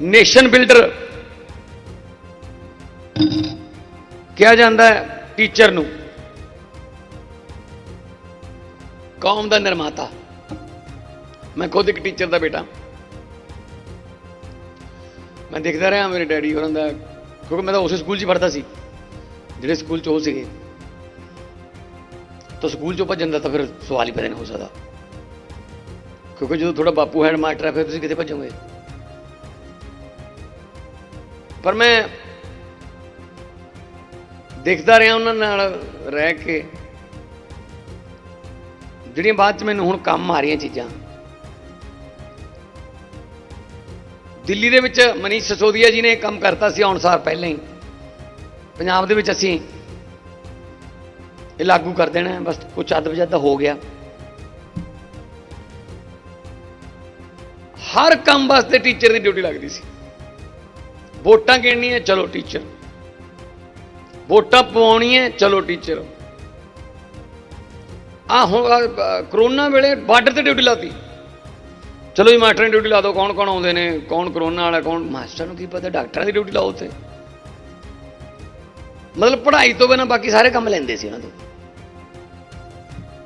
Nation builder. ਕਿਹਾ ਜਾਂਦਾ ਹੈ ਟੀਚਰ ਨੂੰ, ਕੌਮ ਦਾ ਨਿਰਮਾਤਾ। ਮੈਂ ਖੁਦ ਇੱਕ ਟੀਚਰ ਦਾ ਬੇਟਾ। ਮੈਂ ਦੇਖਦਾ ਰਿਹਾ ਮੇਰੇ ਡੈਡੀ ਹੋਰਾਂ ਦਾ, ਕਿਉਂਕਿ ਮੈਂ ਤਾਂ ਉਸੇ ਸਕੂਲ 'ਚ ਹੀ ਪੜ੍ਹਦਾ ਸੀ, ਜਿਹੜੇ ਸਕੂਲ 'ਚ ਉਹ ਸੀਗੇ। ਤਾਂ ਸਕੂਲ 'ਚੋਂ ਭੱਜਣ ਦਾ ਤਾਂ ਫਿਰ ਸਵਾਲ ਹੀ ਪੈਦਾ ਨਹੀਂ ਹੋ ਸਕਦਾ। ਕਿਉਂਕਿ ਜਦੋਂ ਤੁਹਾਡਾ ਬਾਪੂ ਹੈਡ ਮਾਸਟਰ ਹੈ, ਫਿਰ ਤੁਸੀਂ ਕਿਤੇ ਭੱਜੋਗੇ? ਪਰ ਮੈਂ ਦੇਖਦਾ ਰਿਹਾ ਉਹਨਾਂ ਨਾਲ ਰਹਿ ਕੇ, ਜਿਹੜੀਆਂ ਬਾਅਦ ਚ ਮੈਨੂੰ ਹੁਣ ਕੰਮ ਆ ਰਹੀਆਂ ਚੀਜ਼ਾਂ। ਦਿੱਲੀ ਦੇ ਵਿੱਚ ਮਨੀਸ਼ ਸਸੋਦੀਆ ਜੀ ਨੇ ਕੰਮ ਕਰਤਾ ਸੀ ਆਉਣ ਸਾਰ ਪਹਿਲਾਂ ਹੀ। ਪੰਜਾਬ ਦੇ ਵਿੱਚ ਅਸੀਂ ਇਹ ਲਾਗੂ ਕਰ ਦੇਣਾ ਬਸ ਕੁਝ ਅੱਧ ਵਜੱਦ ਹੋ ਗਿਆ। ਹਰ ਕੰਮ ਵਾਸਤੇ ਟੀਚਰ ਦੀ ਡਿਊਟੀ ਲੱਗਦੀ ਸੀ। ਵੋਟਾਂ ਗਿਣਨੀਆਂ ਚਲੋ ਟੀਚਰ। ਵੋਟਾਂ ਪਵਾਉਣੀਆਂ ਚਲੋ ਟੀਚਰ। ਆ ਹੁਣ ਕਰੋਨਾ ਵੇਲੇ ਬਾਰਡਰ ਤੇ ਡਿਊਟੀ ਲਾਤੀ। ਚਲੋ ਜੀ, ਮਾਸਟਰਾਂ ਦੀ ਡਿਊਟੀ ਲਾ ਦਿਓ ਕੌਣ ਕੌਣ ਆਉਂਦੇ ਨੇ, ਕੌਣ ਕਰੋਨਾ ਵਾਲਾ, ਕੌਣ, ਮਾਸਟਰ ਨੂੰ ਕੀ ਪਤਾ, ਡਾਕਟਰਾਂ ਦੀ ਡਿਊਟੀ ਲਾਓ ਉੱਥੇ। ਮਤਲਬ ਪੜ੍ਹਾਈ ਤੋਂ ਬਿਨਾਂ ਬਾਕੀ ਸਾਰੇ ਕੰਮ ਲੈਂਦੇ ਸੀ ਉਹਨਾਂ ਤੋਂ।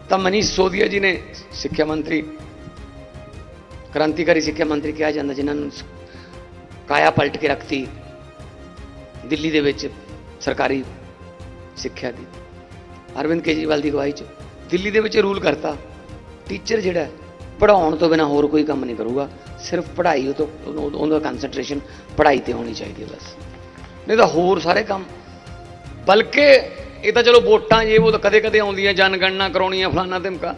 ਤਾਂ ਮਨੀਸ਼ ਸੋਦੀਆ ਜੀ ਨੇ ਸਿੱਖਿਆ ਮੰਤਰੀ, ਕ੍ਰਾਂਤੀਕਾਰੀ ਸਿੱਖਿਆ ਮੰਤਰੀ ਕਿਹਾ ਜਾਂਦਾ, ਜਿਨ੍ਹਾਂ ਨੂੰ ਕਾਇਆ ਪਲਟ ਕੇ ਰੱਖਤੀ ਦਿੱਲੀ ਦੇ ਵਿੱਚ ਸਰਕਾਰੀ ਸਿੱਖਿਆ ਦੀ। ਅਰਵਿੰਦ ਕੇਜਰੀਵਾਲ ਦੀ ਅਗਵਾਈ 'ਚ ਦਿੱਲੀ ਦੇ ਵਿੱਚ ਰੂਲ ਕਰਤਾ। ਟੀਚਰ ਜਿਹੜਾ ਹੈ, ਪੜ੍ਹਾਉਣ ਤੋਂ ਬਿਨਾ ਹੋਰ ਕੋਈ ਕੰਮ ਨਹੀਂ ਕਰੂਗਾ। ਸਿਰਫ ਪੜ੍ਹਾਈ ਉਹ ਤੋਂ ਉਹਦਾ ਕਨਸੈਂਟਰੇਸ਼ਨ ਪੜ੍ਹਾਈ ਤੇ ਹੋਣੀ ਚਾਹੀਦੀ ਹੈ ਬਸ। ਨਹੀਂ ਤਾਂ ਹੋਰ ਸਾਰੇ ਕੰਮ। ਬਲਕਿ ਇਹ ਤਾਂ ਚਲੋ ਵੋਟਾਂ ਜੇ ਉਹ ਤਾਂ ਕਦੇ ਕਦੇ ਆਉਂਦੀਆਂ ਜਨਗਣਨਾ ਕਰਾਉਣੀਆਂ ਫਲਾਨਾ ਧਮਕਾ।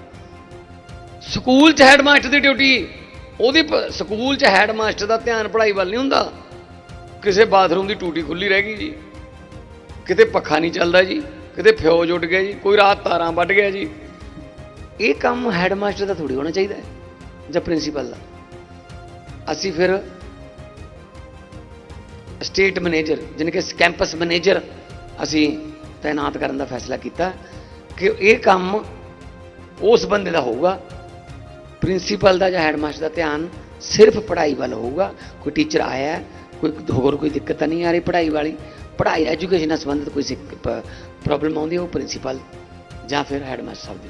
ਸਕੂਲ 'ਚ ਹੈਡਮਾਸਟਰ ਦੀ ਡਿਊਟੀ ਉਹਦੀ ਪ- ਸਕੂਲ 'ਚ ਹੈਡਮਾਸਟਰ ਦਾ ਧਿਆਨ ਪੜ੍ਹਾਈ ਵੱਲ ਨਹੀਂ ਹੁੰਦਾ। ਕਿਸੇ ਬਾਥਰੂਮ ਦੀ ਟੂਟੀ ਖੁੱਲੀ ਰਹਿ ਗਈ ਜੀ। ਕਿਤੇ ਪੱਖਾ ਨਹੀਂ ਚੱਲਦਾ ਜੀ, ਕਿਤੇ ਫਿਊਜ਼ ਉੱਡ ਗਿਆ ਜੀ, ਕੋਈ ਰਾਤ ਤਾਰਾਂ ਵੱਢ ਗਿਆ ਜੀ। ਇਹ ਕੰਮ ਹੈਡਮਾਸਟਰ ਦਾ ਥੋੜੀ ਹੋਣਾ ਚਾਹੀਦਾ ਹੈ, ਜਾਂ ਪ੍ਰਿੰਸੀਪਲ ਦਾ? ਅਸੀਂ ਫਿਰ ਸਟੇਟ ਮੈਨੇਜਰ, ਜਾਣੀ ਕਿ ਕੈਂਪਸ ਮੈਨੇਜਰ, ਅਸੀਂ ਤਾਇਨਾਤ ਕਰਨ ਦਾ ਫੈਸਲਾ ਕੀਤਾ ਕਿ ਇਹ ਕੰਮ ਉਸ ਬੰਦੇ ਦਾ ਹੋਊਗਾ ਪ੍ਰਿੰਸੀਪਲ ਦਾ ਜਾਂ ਹੈਡਮਾਸਟਰ ਦਾ ਧਿਆਨ ਸਿਰਫ ਪੜ੍ਹਾਈ ਵੱਲ ਹੋਊਗਾ। ਕੋਈ ਟੀਚਰ ਆਇਆ ਕੋਈ ਹੋਰ ਕੋਈ ਦਿੱਕਤ ਤਾਂ ਨਹੀਂ ਆ ਰਹੀ ਪੜ੍ਹਾਈ ਵਾਲੀ। ਪੜ੍ਹਾਈ ਐਜੂਕੇਸ਼ਨ ਨਾਲ ਸੰਬੰਧਿਤ ਕੋਈ ਪ੍ਰੋਬਲਮ ਆਉਂਦੀ ਉਹ ਪ੍ਰਿੰਸੀਪਲ ਜਾਂ ਫਿਰ ਹੈਡਮਾਸਟਰ ਸਾਹਿਬ ਦੀ